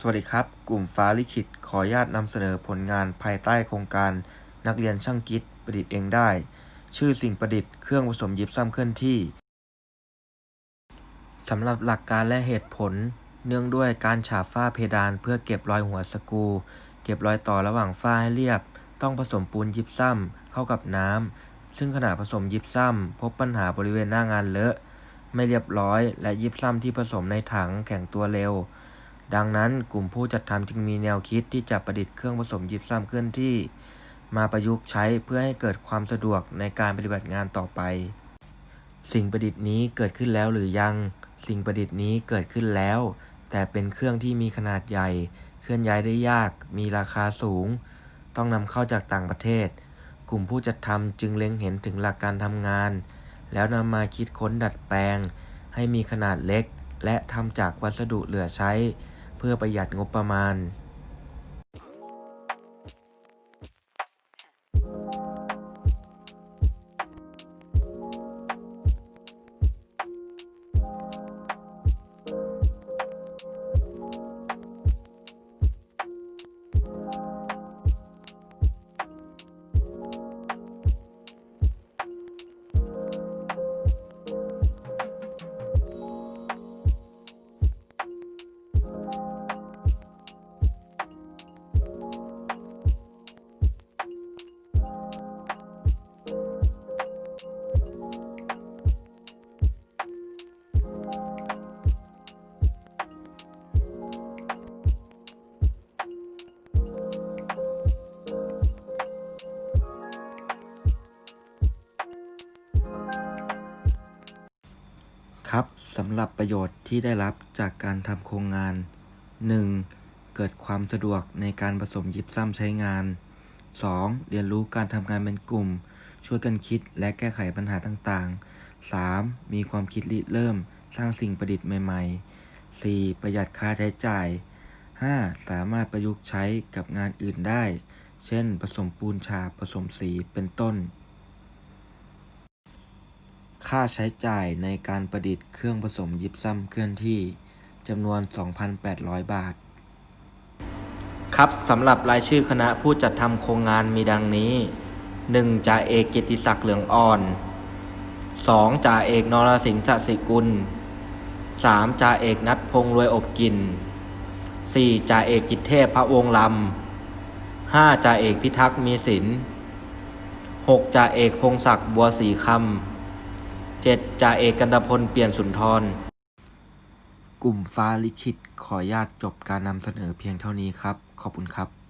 สวัสดีครับ กลุ่มฟ้าลิขิตขออนุญาตนำเสนอผลงานภายใต้โครงการ นักเรียนช่างกิจประดิษฐ์เองได้ ชื่อสิ่งประดิษฐ์เครื่องผสมยิบซ้ำเคลื่อนที่สำหรับหลักการและเหตุผล เนื่องด้วยการฉาบฝ้าเพดานเพื่อเก็บรอยหัวสกู เก็บรอยต่อระหว่างฝ้าให้เรียบ ต้องผสมปูนยิบซ้ำเข้ากับน้ำซึ่งขณะผสมยิบซ้ำพบปัญหาบริเวณหน้างานเลอะ ไม่เรียบร้อย และยิบซ้ำที่ผสมในถังแข็งตัวเร็ว ดังนั้นกลุ่มผู้จัดทำจึงมีแนวคิดที่จะประดิษฐ์เครื่องผสมยิบซ้ำเคลื่อนที่ มาประยุกต์ใช้เพื่อให้เกิดความสะดวกในการปฏิบัติงานต่อไป สิ่งประดิษฐ์นี้เกิดขึ้นแล้วหรือยัง สิ่งประดิษฐ์นี้เกิดขึ้นแล้ว แต่เป็นเครื่องที่มีขนาดใหญ่ เคลื่อนย้ายได้ยาก มีราคาสูง ต้องนำเข้าจากต่างประเทศ กลุ่มผู้จัดทำจึงเล็งเห็นถึงหลักการทำงาน แล้วนำมาคิดค้นดัดแปลง ให้มีขนาดเล็ก และทำจากวัสดุเหลือใช้ เพื่อประหยัดงบประมาณ ครับสำหรับประโยชน์ที่ได้รับจากการทำโครงงาน 1. เกิดความสะดวกในการผสมยิบซ้ำใช้งาน 2. เรียนรู้การทำงานเป็นกลุ่ม ช่วยกันคิดและแก้ไขปัญหาต่างๆ 3. มีความคิดริเริ่ม สร้างสิ่งประดิษฐ์ใหม่ ๆ 4. ประหยัดค่าใช้จ่าย 5. สามารถประยุกต์ใช้กับงานอื่นได้ เช่น ผสมปูนฉาบผสมสีเป็นต้น ค่าใช้จ่ายในการประดิษฐ์เครื่องผสมยิบซ้ำเคลื่อนที่จำนวน 2,800 บาท ครับสำหรับรายชื่อคณะผู้จัดทำโครงงานมีดังนี้ 1. จ่าเอกกิติศักดิ์เหลืองอ่อน 2. จ่าเอกนรสิงห์สศิกุล 3. จ่าเอกนัทพงษ์รวยอบกิน 4. จ่าเอกจิตเทพพระวงลำ 5. จ่าเอกพิทักษ์มีศิลป์ 6. จ่าเอกพงศักดิ์บัวสีคำ 7. จ่าเอกกันตพลเปลี่ยนสุนทร กลุ่มฟ้าลิขิตขออนุญาตจบการนำเสนอเพียงเท่านี้ครับ ขอบคุณครับ